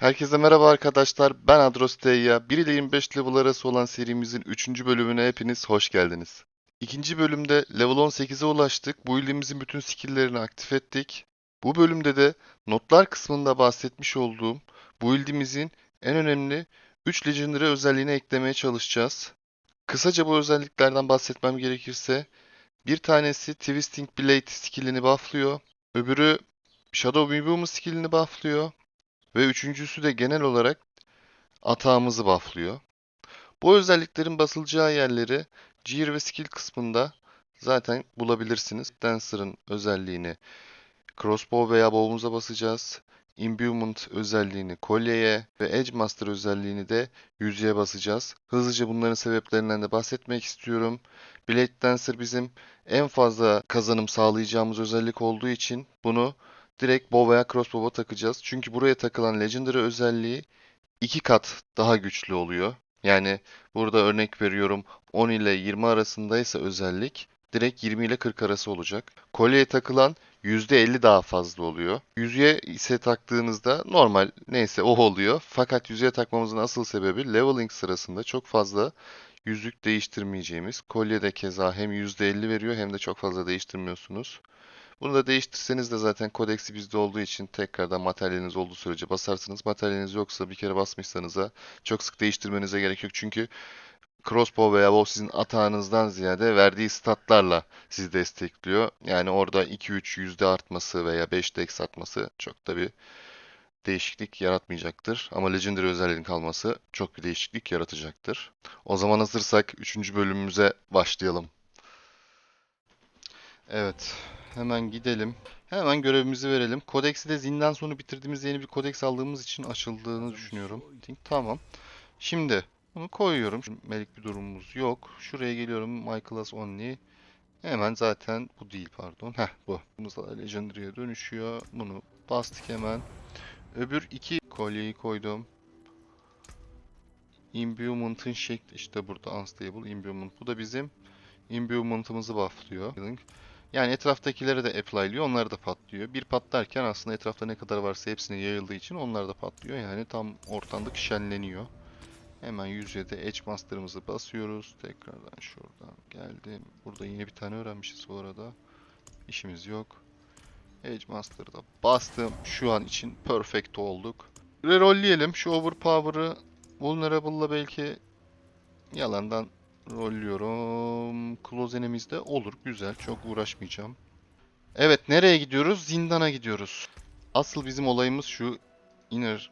Herkese merhaba arkadaşlar. Ben Adros Teya. 1 ile 25 level arası olan serimizin 3. bölümüne hepiniz hoş geldiniz. İkinci bölümde level 18'e ulaştık. Bu ilimizin bütün skill'lerini aktif ettik. Bu bölümde de notlar kısmında bahsetmiş olduğum bu ildimizin en önemli 3 legendary özelliğini eklemeye çalışacağız. Kısaca bu özelliklerden bahsetmem gerekirse bir tanesi Twisting Blade skill'ini bufflıyor. Öbürü Shadow Movement skill'ini bufflıyor. Ve üçüncüsü de genel olarak atağımızı bufflıyor. Bu özelliklerin basılacağı yerleri gear ve skill kısmında zaten bulabilirsiniz. Dancer'ın özelliğini crossbow veya bow'umuza basacağız. Imbuement özelliğini kolyeye ve Edge Master özelliğini de yüzüğe basacağız. Hızlıca bunların sebeplerinden de bahsetmek istiyorum. Blade Dancer bizim en fazla kazanım sağlayacağımız özellik olduğu için bunu direkt bow veya crossbow'a takacağız. Çünkü buraya takılan Legendary özelliği iki kat daha güçlü oluyor. Yani burada örnek veriyorum 10 ile 20 arasındaysa özellik direkt 20 ile 40 arası olacak. Kolyeye takılan %50 daha fazla oluyor. Yüzüğe ise taktığınızda normal neyse o oluyor. Fakat yüzüğe takmamızın asıl sebebi leveling sırasında çok fazla yüzük değiştirmeyeceğimiz. Kolye de keza hem %50 veriyor hem de çok fazla değiştirmiyorsunuz. Bunu da değiştirseniz de zaten kodeksi bizde olduğu için tekrardan materyaliniz olduğu sürece basarsınız. Materyaliniz yoksa bir kere basmışsanız da çok sık değiştirmenize gerek yok. Çünkü crossbow veya bow sizin atağınızdan ziyade verdiği statlarla sizi destekliyor. Yani orada 2-3 yüzde artması veya 5 dex artması çok da bir değişiklik yaratmayacaktır. Ama Legendary özelliğinin kalması çok bir değişiklik yaratacaktır. O zaman hazırsak 3. bölümümüze başlayalım. Evet. Hemen gidelim. Hemen görevimizi verelim. Kodeksi de zindan sonu bitirdiğimiz yeni bir kodeks aldığımız için açıldığını düşünüyorum. Tamam. Şimdi bunu koyuyorum. Melik bir durumumuz yok. Şuraya geliyorum. My class only. Hemen zaten bu değil pardon. Heh bu. Bu da Legendary'e dönüşüyor. Bunu bastık hemen. Öbür iki kolyeyi koydum. Imbuement'ın şekli işte burada unstable imbuement. Bu da bizim imbuement'ımızı bufflıyor. Yani etraftakilere de apply'lıyor, onlar da patlıyor. Bir patlarken aslında etrafta ne kadar varsa hepsine yayıldığı için onlar da patlıyor. Yani tam ortalık şenleniyor. Hemen yüzeyde Edge Master'ımızı basıyoruz. Tekrardan şuradan geldim. Burada yine bir tane öğrenmişiz bu arada. İşimiz yok. Edge Master'da bastım. Şu an için perfect olduk. Rerollleyelim. Şu overpower'ı Vulnerable'la belki yalandan Rolluyorum. Close enemizde olur. Güzel. Çok uğraşmayacağım. Evet. Nereye gidiyoruz? Zindana gidiyoruz. Asıl bizim olayımız şu. Inner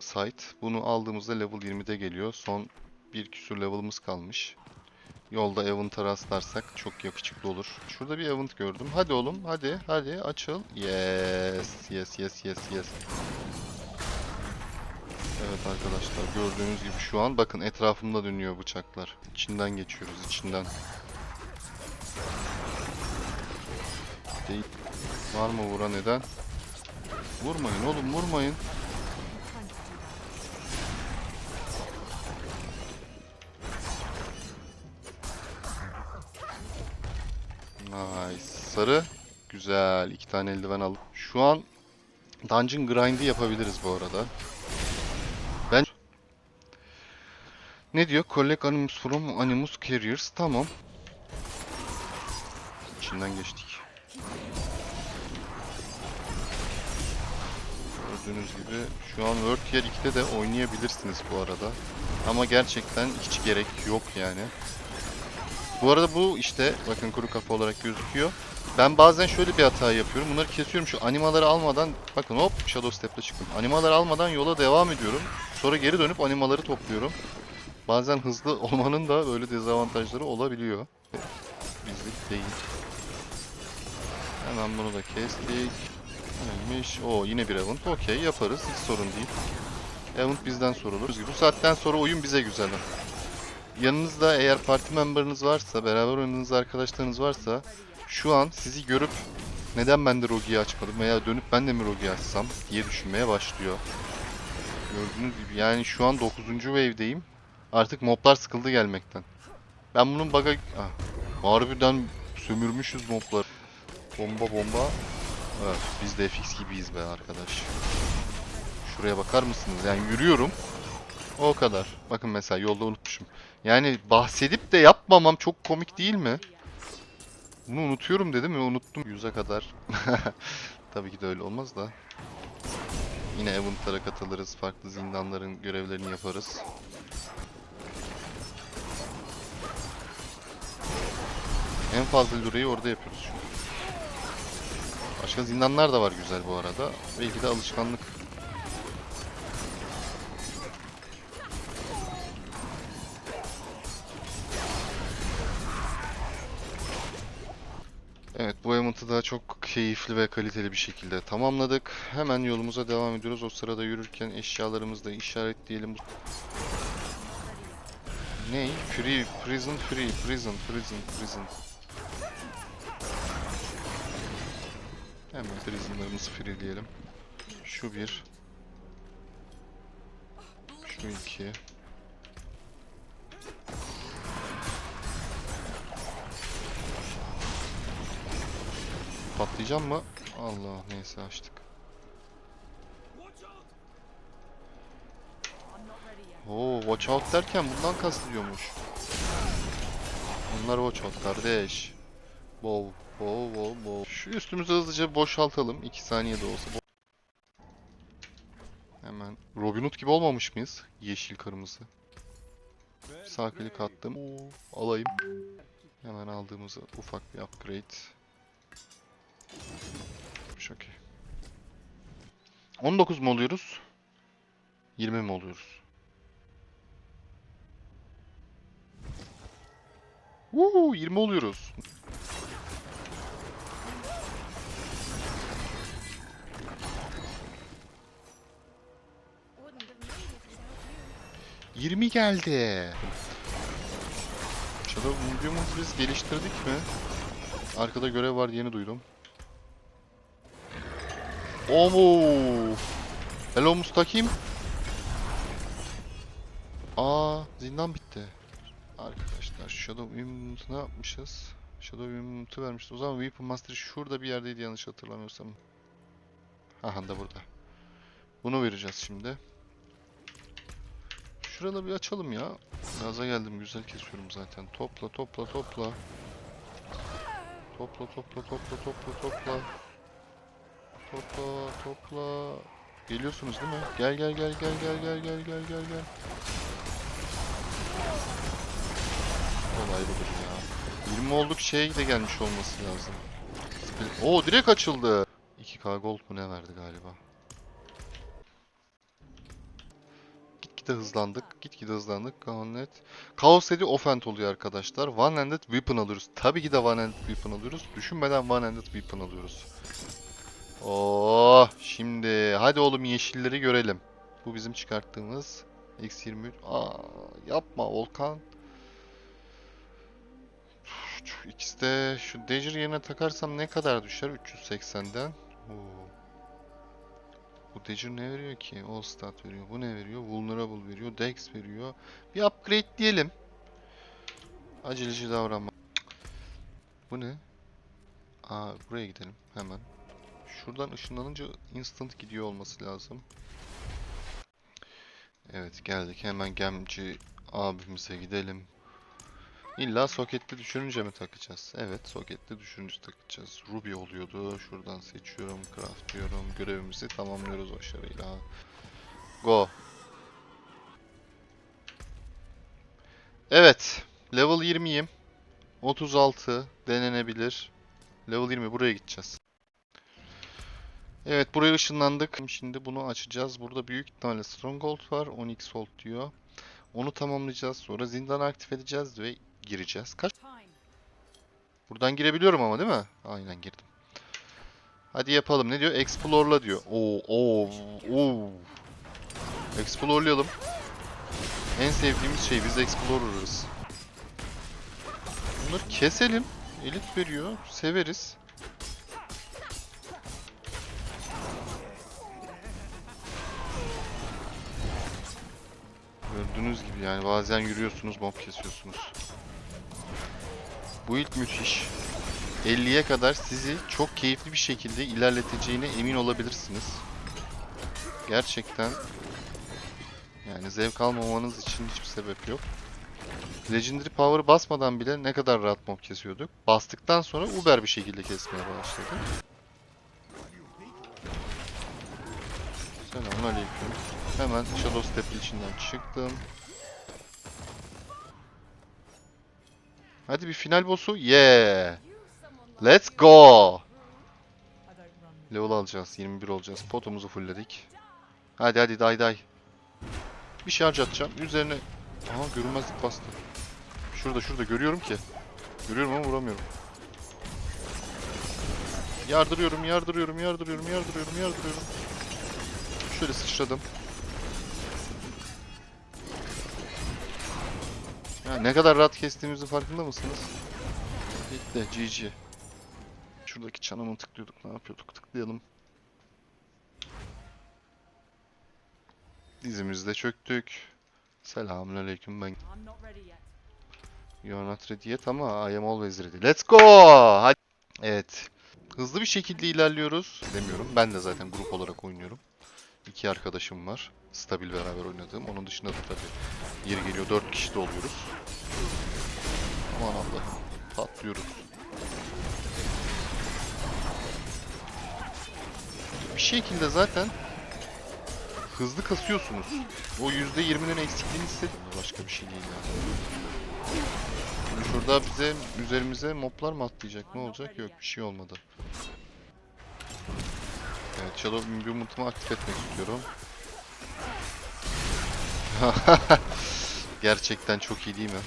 Sight. Bunu aldığımızda level 20'de geliyor. Son bir küsür level'ımız kalmış. Yolda Avent'a rastlarsak çok yakışıklı olur. Şurada bir Avent gördüm. Hadi oğlum. Hadi. Hadi. Açıl. Yes. Yes. Yes. Yes. Yes. Evet arkadaşlar gördüğünüz gibi şu an bakın etrafımda dönüyor bıçaklar. İçinden geçiyoruz içinden. Değil. Var mı vura neden? Vurmayın oğlum vurmayın. Sarı. Güzel. iki tane eldiven alıp. Şu an Dungeon grind'i yapabiliriz bu arada. Ben ne diyor? Collect animus from animus carriers. Tamam. İçinden geçtik. Gördüğünüz gibi şu an World Tier 2'de de oynayabilirsiniz bu arada. Ama gerçekten hiç gerek yok yani. Bu arada bu işte bakın kuru kafa olarak gözüküyor. Ben bazen şöyle bir hata yapıyorum. Bunları kesiyorum şu animaları almadan. Bakın hop Shadow Step'te çıktım. Animaları almadan yola devam ediyorum. Sonra geri dönüp animaları topluyorum. Bazen hızlı olmanın da böyle dezavantajları olabiliyor. Bizlik değil. Hemen bunu da kestik. Neymiş? O yine bir event. Okey yaparız. Hiç sorun değil. Event bizden sorulur. Bu saatten sonra oyun bize güzel. Yanınızda eğer parti member'ınız varsa, beraber oynadığınız arkadaşlarınız varsa şu an sizi görüp neden ben de Rogi'yi açmadım veya dönüp ben de mi Rogi'yi açsam diye düşünmeye başlıyor. Gördüğünüz gibi yani şu an 9. wave'deyim. Artık moblar sıkıldı gelmekten. Ben bunun bug'a... Ah, harbiden sömürmüşüz mobları. Bomba bomba. Evet biz de FX gibiyiz be arkadaş. Şuraya bakar mısınız? Yani yürüyorum. O kadar. Bakın mesela yolda unutmuşum. Yani bahsedip de yapmamam çok komik değil mi? Bunu unutuyorum dedim ve unuttum yüze kadar. Tabii ki de öyle olmaz da. Yine eventlara katılırız. Farklı zindanların görevlerini yaparız. En fazla lurayı orada yapıyoruz. Başka zindanlar da var güzel bu arada. Belki de alışkanlık. Evet bu event'ı daha çok keyifli ve kaliteli bir şekilde tamamladık. Hemen yolumuza devam ediyoruz. O sırada yürürken eşyalarımızı da işaretleyelim. Ne? Free, prison, free, prison, prison, prison. Hemen prisonlarımızı freeleyelim. Şu bir. Şu iki. Patlayacağım mı? Allah neyse açtık. Oo watch out derken bundan kastediyormuş. Onlar watch out kardeş. Wow, wow, wow, wow. Şu üstümüzü hızlıca boşaltalım. 2 saniyede olsa. bo- Hemen. Robin Hood gibi olmamış mıyız? Yeşil kırmızı. Sağ klik attım. Oo, alayım. Hemen aldığımızı ufak bir upgrade. Çok okey. 19 mu oluyoruz? 20 mi oluyoruz? Woo, 20 oluyoruz. 20 geldi. Shadow Medium'u biz geliştirdik mi? Arkada görev var yeni duydum. Omo. Hello Mustakim. Aa zindan bitti. Arkadaşlar Shadow Immunity ne yapmışız? Shadow Immunity vermişti. O zaman Weapon Master şurada bir yerdeydi yanlış hatırlamıyorsam. Aha da burada. Bunu vereceğiz şimdi. Şuraları bir açalım ya. Gaza geldim güzel kesiyorum zaten. Topla topla topla. Topla topla topla topla topla. Topla topla. Geliyorsunuz değil mi? Gel gel gel gel gel gel gel gel gel gel. Olay budur ya. 20 olduk şey de gelmiş olması lazım. Oo direkt açıldı. 2k gold mu ne verdi galiba. Gitgide hızlandık. Gitgide hızlandık. Gauntlet. Chaos dedi offhand oluyor arkadaşlar. One handed weapon alıyoruz. Tabii ki de one handed weapon alıyoruz. Düşünmeden one handed weapon alıyoruz. Oo, şimdi hadi oğlum yeşilleri görelim. Bu bizim çıkarttığımız X23. Aa, yapma Volkan. İkisi de şu Dagger yerine takarsam ne kadar düşer? 380'den. Oo. Bu Dagger ne veriyor ki? All stat veriyor. Bu ne veriyor? Vulnerable veriyor. Dex veriyor. Bir upgrade diyelim. Aceleci davranma. Bu ne? Aa buraya gidelim hemen. Şuradan ışınlanınca instant gidiyor olması lazım. Evet geldik. Hemen gemci abimize gidelim. İlla soketli düşürünce mi takacağız? Evet soketli düşürünce takacağız. Ruby oluyordu. Şuradan seçiyorum, craft diyorum. Görevimizi tamamlıyoruz başarıyla. Go. Evet. Level 20'yim. 36 denenebilir. Level 20 buraya gideceğiz. Evet buraya ışınlandık. Şimdi bunu açacağız. Burada büyük ihtimalle Stronghold var. 10x volt diyor. Onu tamamlayacağız. Sonra zindanı aktif edeceğiz ve gireceğiz. Kaç? Buradan girebiliyorum ama değil mi? Aynen girdim. Hadi yapalım. Ne diyor? Explore'la diyor. Oo, oo, oo. Explore'layalım. En sevdiğimiz şey biz Explorer'ız. Bunları keselim. Elit veriyor. Severiz. Gördüğünüz gibi yani bazen yürüyorsunuz mob kesiyorsunuz. Bu ilk müthiş. 50'ye kadar sizi çok keyifli bir şekilde ilerleteceğine emin olabilirsiniz. Gerçekten yani zevk almamanız için hiçbir sebep yok. Legendary Power basmadan bile ne kadar rahat mob kesiyorduk. Bastıktan sonra uber bir şekilde kesmeye başladı. Selamünaleyküm. Hemen Shadow Step içinden çıktım. Hadi bir final boss'u. Yeah. Let's go. Level alacağız. 21 olacağız. Potumuzu fullledik. Hadi hadi day day. Bir şey harcatacağım. Üzerine... Aha görünmezlik bastı. Şurada şurada görüyorum ki. Görüyorum ama vuramıyorum. Yardırıyorum, yardırıyorum, yardırıyorum, yardırıyorum, yardırıyorum. Şöyle sıçradım. Ne kadar rahat kestiğimizin farkında mısınız? Bitti, GG. Şuradaki çanımı tıklıyorduk, ne yapıyorduk? Tıklayalım. Dizimizde çöktük. Selamünaleyküm ben. You're not ready yet ama I am always ready. Let's go! Hadi. Evet. Hızlı bir şekilde ilerliyoruz. Demiyorum. Ben de zaten grup olarak oynuyorum. İki arkadaşım var. Stabil beraber oynadığım. Onun dışında da tabii yeri geliyor 4 kişi de oluyoruz. Aman Allah'ım. Patlıyoruz. Bir şekilde zaten hızlı kasıyorsunuz. O %20'nin eksikliğini hissediyorum. Başka bir şey değil yani. Şimdi Şurada bize üzerimize moblar mı atlayacak? Ne olacak? Yok bir şey olmadı. Evet Shadow Imbuement'ımı aktif etmek istiyorum. Gerçekten çok iyi değil mi?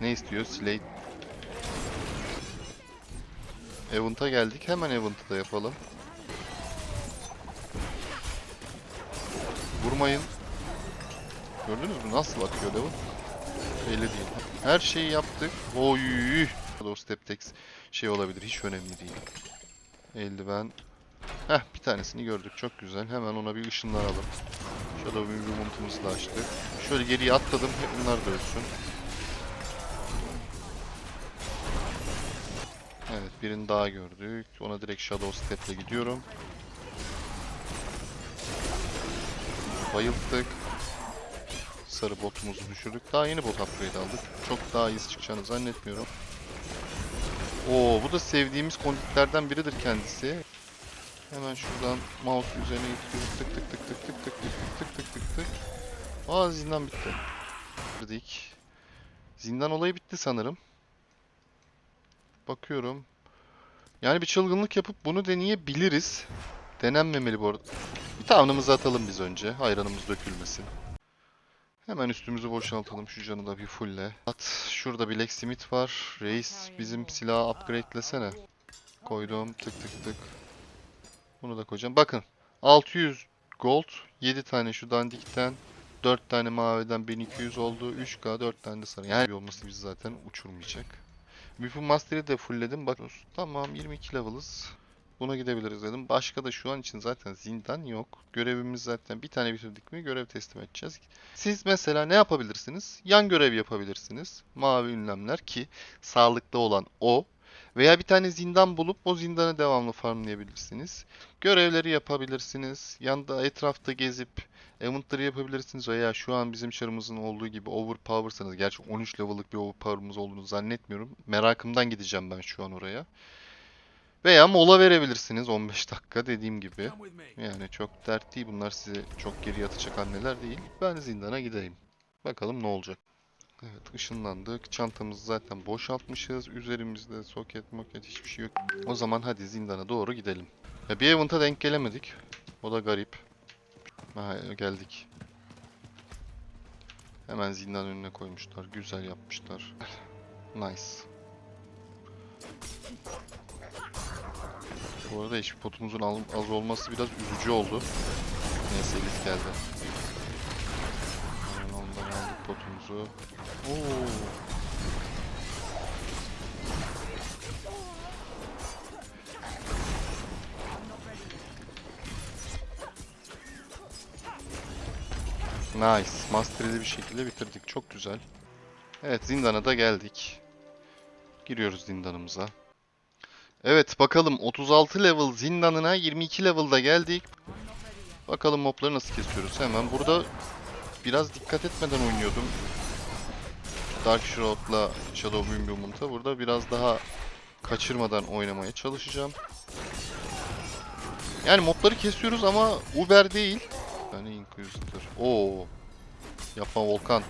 Ne istiyor? Slate. Event'a geldik. Hemen Event'ı da yapalım. Vurmayın. Gördünüz mü nasıl akıyor level? Belli değil. Her şeyi yaptık. Oy. O step text şey olabilir. Hiç önemli değil. Eldiven. Heh bir tanesini gördük. Çok güzel. Hemen ona bir ışınlanalım. Shadow Movement'ımızı da açtık. Şöyle geriye atladım. Hep bunlar da ölsün. Evet birini daha gördük. Ona direkt Shadow Step'le gidiyorum. Bayılttık. Sarı botumuzu düşürdük. Daha yeni bot upgrade aldık. Çok daha iyi çıkacağını zannetmiyorum. Oo, bu da sevdiğimiz konditlerden biridir kendisi. Hemen şuradan mouse üzerine getiriyoruz. Tık tık tık tık tık tık tık tık tık tık tık. Aa zindan bitti. Girdik. Zindan olayı bitti sanırım. Bakıyorum. Yani bir çılgınlık yapıp bunu deneyebiliriz. Denenmemeli bu arada. Bir tavanımızı atalım biz önce. Ayranımız dökülmesin. Hemen üstümüzü boşaltalım. Şu canı da bir fullle. At. Şurada bir Blacksmith var. Reis bizim silahı upgradelesene. Koydum. Tık tık tık. Bunu da koyacağım. Bakın. 600 gold. 7 tane şu dandikten. 4 tane maviden 1200 oldu. 3k 4 tane de sarı. Yani olması bizi zaten uçurmayacak. Weapon Master'ı da fullledim. Bakın. Tamam 22 level'ız. Buna gidebiliriz dedim. Başka da şu an için zaten zindan yok. Görevimiz zaten bir tane bitirdik mi görev teslim edeceğiz. Siz mesela ne yapabilirsiniz? Yan görev yapabilirsiniz. Mavi ünlemler ki sağlıklı olan o. Veya bir tane zindan bulup o zindanı devamlı farmlayabilirsiniz. Görevleri yapabilirsiniz. Yanda etrafta gezip eventları yapabilirsiniz. Veya şu an bizim çarımızın olduğu gibi overpower'sanız. Gerçi 13 level'lık bir overpower'ımız olduğunu zannetmiyorum. Merakımdan gideceğim ben şu an oraya. Veya mola verebilirsiniz 15 dakika dediğim gibi. Yani çok dert değil bunlar size çok geri atacak anneler değil. Ben zindana gideyim. Bakalım ne olacak. Evet ışınlandık. Çantamızı zaten boşaltmışız. Üzerimizde soket moket hiçbir şey yok. O zaman hadi zindana doğru gidelim. Ya bir event'a denk gelemedik. O da garip. Ha, geldik. Hemen zindan önüne koymuşlar. Güzel yapmışlar. Nice. Bu arada HP potumuzun az olması biraz üzücü oldu. Neyse Elif geldi. Hemen ondan aldık potumuzu. Oo. Nice. Master'li bir şekilde bitirdik. Çok güzel. Evet zindana da geldik. Giriyoruz zindanımıza. Evet bakalım 36 level zindanına 22 level'da geldik. Bakalım mobları nasıl kesiyoruz. Hemen burada biraz dikkat etmeden oynuyordum. Dark Shroud'la Shadow Movement'a burada biraz daha kaçırmadan oynamaya çalışacağım. Yani mobları kesiyoruz ama Uber değil. Yani Inquisitor. Oo. Yapma Volkan.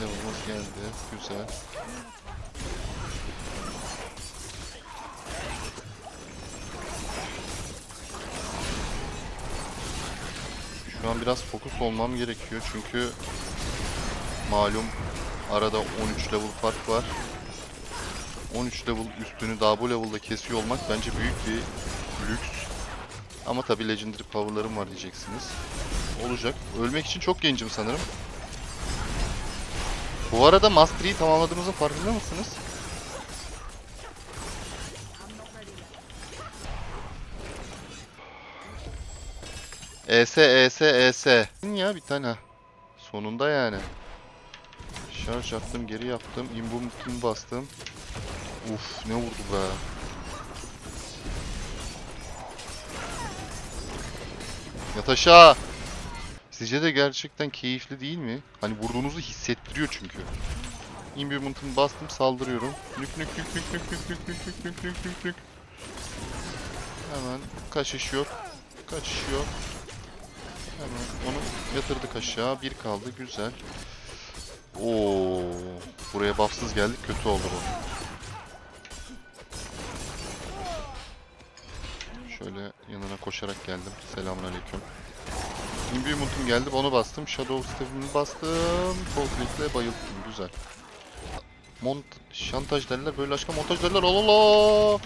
Level'ımız geldi. Güzel. Şu an biraz fokus olmam gerekiyor çünkü malum arada 13 level fark var. 13 level üstünü daha bu level'da kesiyor olmak bence büyük bir lüks. Ama tabi legendary power'larım var diyeceksiniz. Olacak. Ölmek için çok gencim sanırım. Bu arada Mastery'i tamamladığımızın farkında mısınız? ES ES ES. Ya bir tane. Sonunda yani. Şarj yaptım, geri yaptım, imbum kim bastım. Uf ne vurdu be. Yat aşağı. Sizce de gerçekten keyifli değil mi? Hani vurduğunuzu hissettiriyor çünkü. Imbuement'ımı bastım saldırıyorum. Nük nük nük nük nük nük nük nük nük nük nük nük nük. Hemen kaçış yok. Kaçış yok. Hemen onu yatırdık aşağı. Bir kaldı güzel. Oo, buraya buffsız geldik kötü oldu bu. Şöyle yanına koşarak geldim. Selamünaleyküm. Imbuement'um geldi onu bastım. Shadow Step'imi bastım. Coldplate'le bayılttım. Güzel. Mont şantaj derler böyle aşka montaj derler. Olala.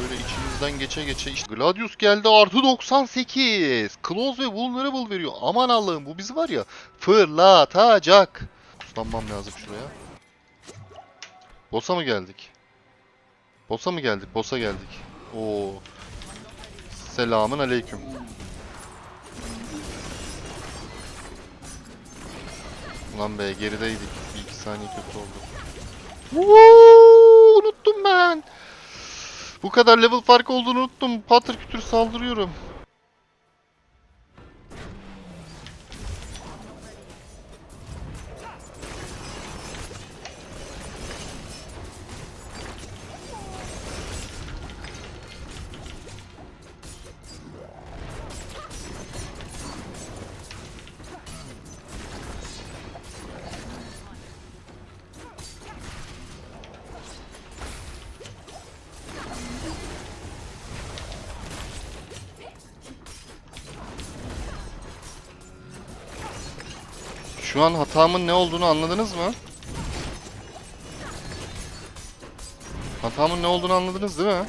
Böyle içimizden geçe geçe işte Gladius geldi artı 98. Close ve vulnerable veriyor. Aman Allah'ım bu bizi var ya fırlatacak. Kuslanmam lazım şuraya. Boss'a mı geldik? Boss'a mı geldik? Boss'a geldik. Oo. Selamın aleyküm. Ulan be gerideydik. Bir iki saniye kötü oldu. Woo, unuttum ben. Bu kadar level fark olduğunu unuttum. Patır kütür saldırıyorum. Şu an hatamın ne olduğunu anladınız mı? Hatamın ne olduğunu anladınız değil mi?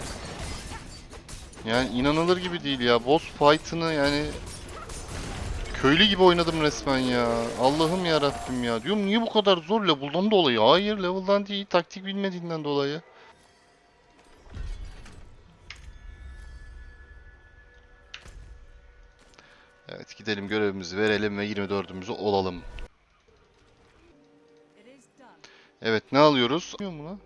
Yani inanılır gibi değil ya. Boss fight'ını yani köylü gibi oynadım resmen ya. Allah'ım ya Rabbim ya. Diyorum niye bu kadar zor level'dan dolayı? Hayır level'dan değil, taktik bilmediğinden dolayı. Evet gidelim görevimizi verelim ve 24'ümüzü olalım. Evet ne alıyoruz? Bilmiyor mu lan?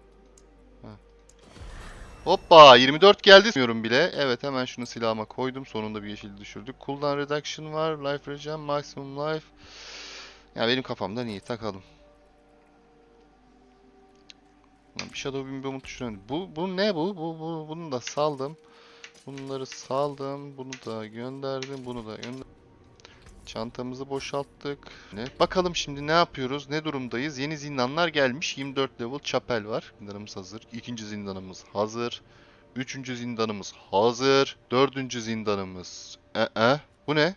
Hoppa 24 geldi diyorum bile. Evet hemen şunu silahıma koydum. Sonunda bir yeşil düşürdük. Cooldown reduction var. Life regen, maximum life. Ya benim kafamdan iyi takalım. Bir Shadow Beam düşünüyorum. Bu, bu ne bu? Bu, bu? Bunu da saldım. Bunları saldım. Bunu da gönderdim. Bunu da gönderdim. Çantamızı boşalttık. Ne? Bakalım şimdi ne yapıyoruz? Ne durumdayız? Yeni zindanlar gelmiş. 24 level chapel var. Zindanımız hazır. İkinci zindanımız hazır. Üçüncü zindanımız hazır. Dördüncü zindanımız. Ee, bu ne?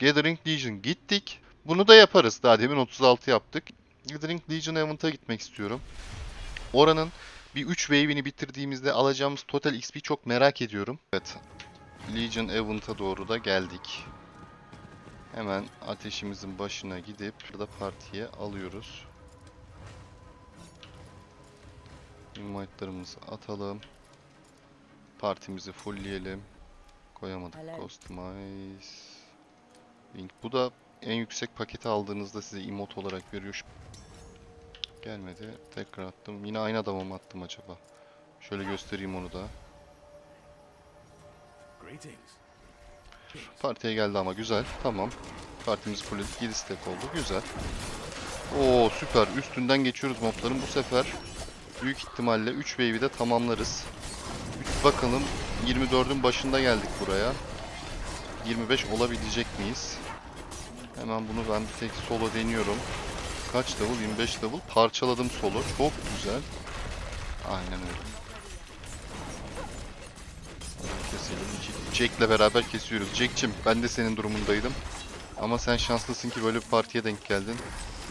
Gathering Legion gittik. Bunu da yaparız. Daha demin 36 yaptık. Gathering Legion Event'a gitmek istiyorum. Oranın bir 3 wave'ini bitirdiğimizde alacağımız total XP çok merak ediyorum. Evet. Legion Event'a doğru da geldik. Hemen ateşimizin başına gidip burada partiye alıyoruz. Invite'larımızı atalım. Partimizi fullleyelim. Koyamadık. Customize. Link. Bu da en yüksek paketi aldığınızda size emot olarak veriyor. Şu- Gelmedi. Tekrar attım. Yine aynı adama mı attım acaba? Şöyle göstereyim onu da. Greetings. Partiye geldi ama güzel. Tamam. Partimiz full 7 stack oldu. Güzel. Oo süper. Üstünden geçiyoruz mobların. Bu sefer büyük ihtimalle 3 wave'i de tamamlarız. Bakalım 24'ün başında geldik buraya. 25 olabilecek miyiz? Hemen bunu ben bir tek solo deniyorum. Kaç level? 25 level. Parçaladım solo. Çok güzel. Aynen öyle. Keselim. Jack'le beraber kesiyoruz. Jack'cim ben de senin durumundaydım. Ama sen şanslısın ki böyle bir partiye denk geldin.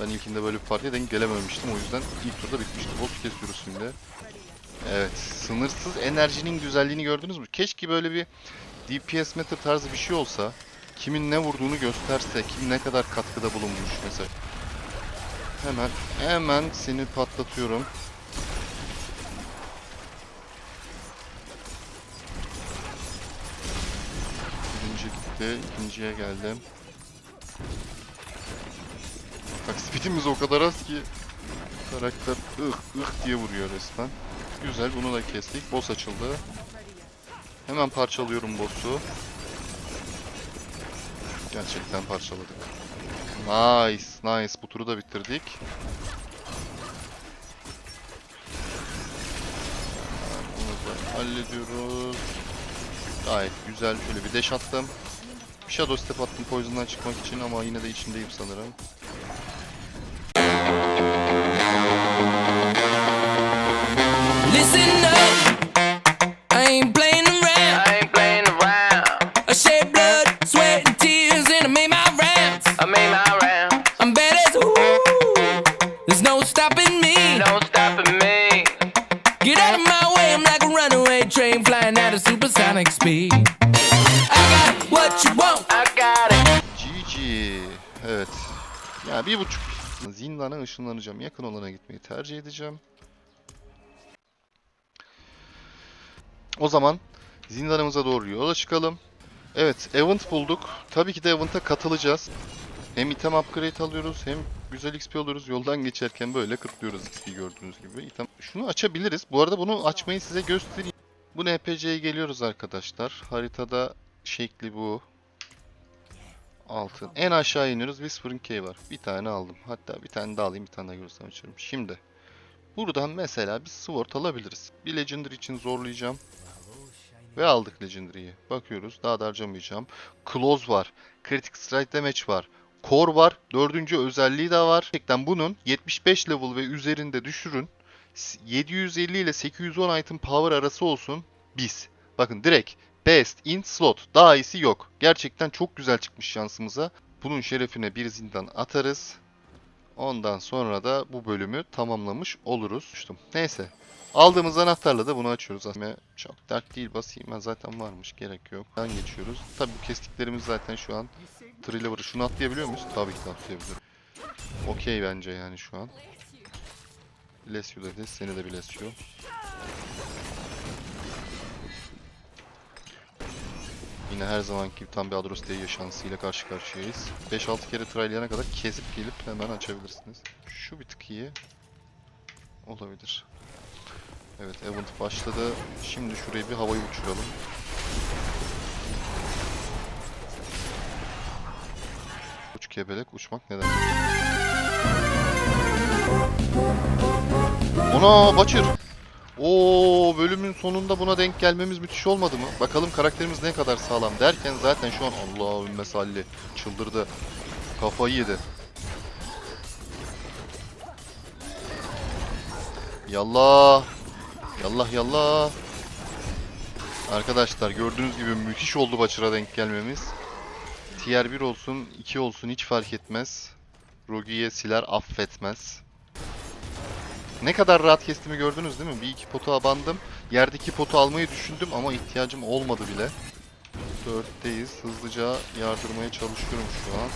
Ben ilkinde böyle bir partiye denk gelememiştim. O yüzden ilk turda bitmişti. Boss kesiyoruz şimdi. Evet. Sınırsız enerjinin güzelliğini gördünüz mü? Keşke böyle bir DPS meter tarzı bir şey olsa. Kimin ne vurduğunu gösterse. Kim ne kadar katkıda bulunmuş mesela. Hemen hemen seni patlatıyorum. Gitti. ikinciye geldim. Bak speedimiz o kadar az ki karakter ıh ıh diye vuruyor resmen. Güzel bunu da kestik. Boss açıldı. Hemen parçalıyorum boss'u. Gerçekten parçaladık. Nice, nice. Bu turu da bitirdik. Bunu da hallediyoruz. Gayet güzel. Şöyle bir dash attım. Bir shadow step attım poison'dan çıkmak için ama yine de içindeyim sanırım. Listen up, I ain't playing around. I ain't playing around. I shed blood, sweat, and tears, and I made my rounds. I made my rounds. I'm bad as ooh. There's no stopping me. No stopping me. Get out of my way, I'm like a runaway train flying at a supersonic speed. Bir buçuk. Zindana ışınlanacağım. Yakın olana gitmeyi tercih edeceğim. O zaman zindanımıza doğru yola çıkalım. Evet, event bulduk. Tabii ki de event'a katılacağız. Hem item upgrade alıyoruz hem güzel XP alıyoruz. Yoldan geçerken böyle kıtlıyoruz XP gördüğünüz gibi. Item... Şunu açabiliriz. Bu arada bunu açmayı size göstereyim. Bu NPC'ye geliyoruz arkadaşlar. Haritada şekli bu. Altın. En aşağı iniyoruz. Whispering Cave var. Bir tane aldım. Hatta bir tane daha alayım. Bir tane daha görürsem açarım. Şimdi. Buradan mesela bir Sword alabiliriz. Bir Legendary için zorlayacağım. Ve aldık Legendary'yi. Bakıyoruz. Daha da harcamayacağım. Close var. Critical Strike Damage var. Core var. Dördüncü özelliği de var. Gerçekten bunun 75 level ve üzerinde düşürün. 750 ile 810 item power arası olsun. Biz. Bakın direkt Best in slot. Daha iyisi yok. Gerçekten çok güzel çıkmış şansımıza. Bunun şerefine bir zindan atarız. Ondan sonra da bu bölümü tamamlamış oluruz. Neyse. Aldığımız anahtarla da bunu açıyoruz. Aslında çok dert değil basayım. Ben zaten varmış. Gerek yok. Ben geçiyoruz. Tabii kestiklerimiz zaten şu an Trilliver'ı. Şunu atlayabiliyor muyuz? Tabii ki de atlayabilirim. Okey bence yani şu an. Bless you dedi. Seni de bless you. Yine her zamanki gibi tam bir Adros Day şansıyla karşı karşıyayız. 5-6 kere trailayana kadar kesip gelip hemen açabilirsiniz. Şu bir tık iyi. Olabilir. Evet event başladı. Şimdi şurayı bir havayı uçuralım. Uç kebelek uçmak neden? Ona Butcher. Oo bölümün sonunda buna denk gelmemiz müthiş olmadı mı? Bakalım karakterimiz ne kadar sağlam derken zaten şu an Allahümme salli çıldırdı. Kafayı yedi. Yallah. Yallah yallah. Arkadaşlar gördüğünüz gibi müthiş oldu Butcher'a denk gelmemiz. Tier 1 olsun 2 olsun hiç fark etmez. Rogi'ye siler affetmez. Ne kadar rahat kestiğimi gördünüz değil mi? Bir iki potu abandım. Yerdeki potu almayı düşündüm ama ihtiyacım olmadı bile. Dörtteyiz. Hızlıca yardırmaya çalışıyorum şu an.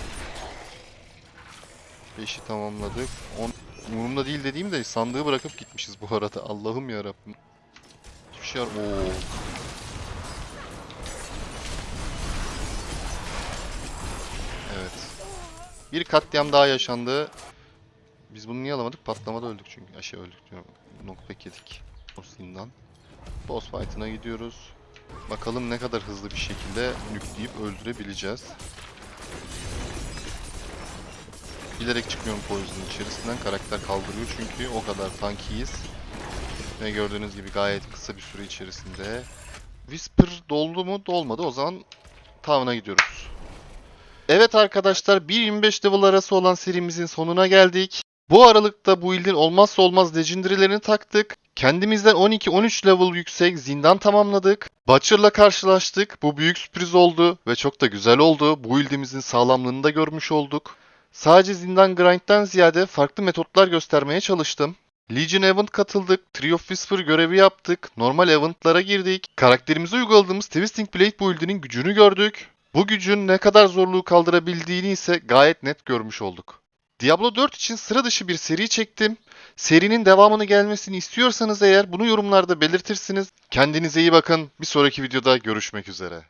Beşi tamamladık. On... Umurumda değil dediğim de sandığı bırakıp gitmişiz bu arada. Allah'ım yarabbim. Hiçbir şey. Oo. Evet. Bir katliam daha yaşandı. Biz bunu niye alamadık? Patlamada öldük çünkü. Şey öldük diyorum. Knockback yedik. Boss'ından. Boss fight'ına gidiyoruz. Bakalım ne kadar hızlı bir şekilde nükleyip öldürebileceğiz. Bilerek çıkmıyorum Poison'ın içerisinden. Karakter kaldırıyor çünkü o kadar tankiyiz. Ve gördüğünüz gibi gayet kısa bir süre içerisinde. Whisper doldu mu? Dolmadı. O zaman Town'a gidiyoruz. Evet arkadaşlar 1.25 level arası olan serimizin sonuna geldik. Bu aralıkta bu ildin olmazsa olmaz legendary'lerini taktık. Kendimizden 12-13 level yüksek zindan tamamladık. Butcher'la karşılaştık. Bu büyük sürpriz oldu ve çok da güzel oldu. Bu ildimizin sağlamlığını da görmüş olduk. Sadece zindan grind'den ziyade farklı metotlar göstermeye çalıştım. Legion Event katıldık, Tree of Whisper görevi yaptık, normal eventlara girdik. Karakterimize uyguladığımız Twisting Blade build'inin gücünü gördük. Bu gücün ne kadar zorluğu kaldırabildiğini ise gayet net görmüş olduk. Diablo 4 için sıra dışı bir seri çektim. Serinin devamını gelmesini istiyorsanız eğer bunu yorumlarda belirtirsiniz. Kendinize iyi bakın. Bir sonraki videoda görüşmek üzere.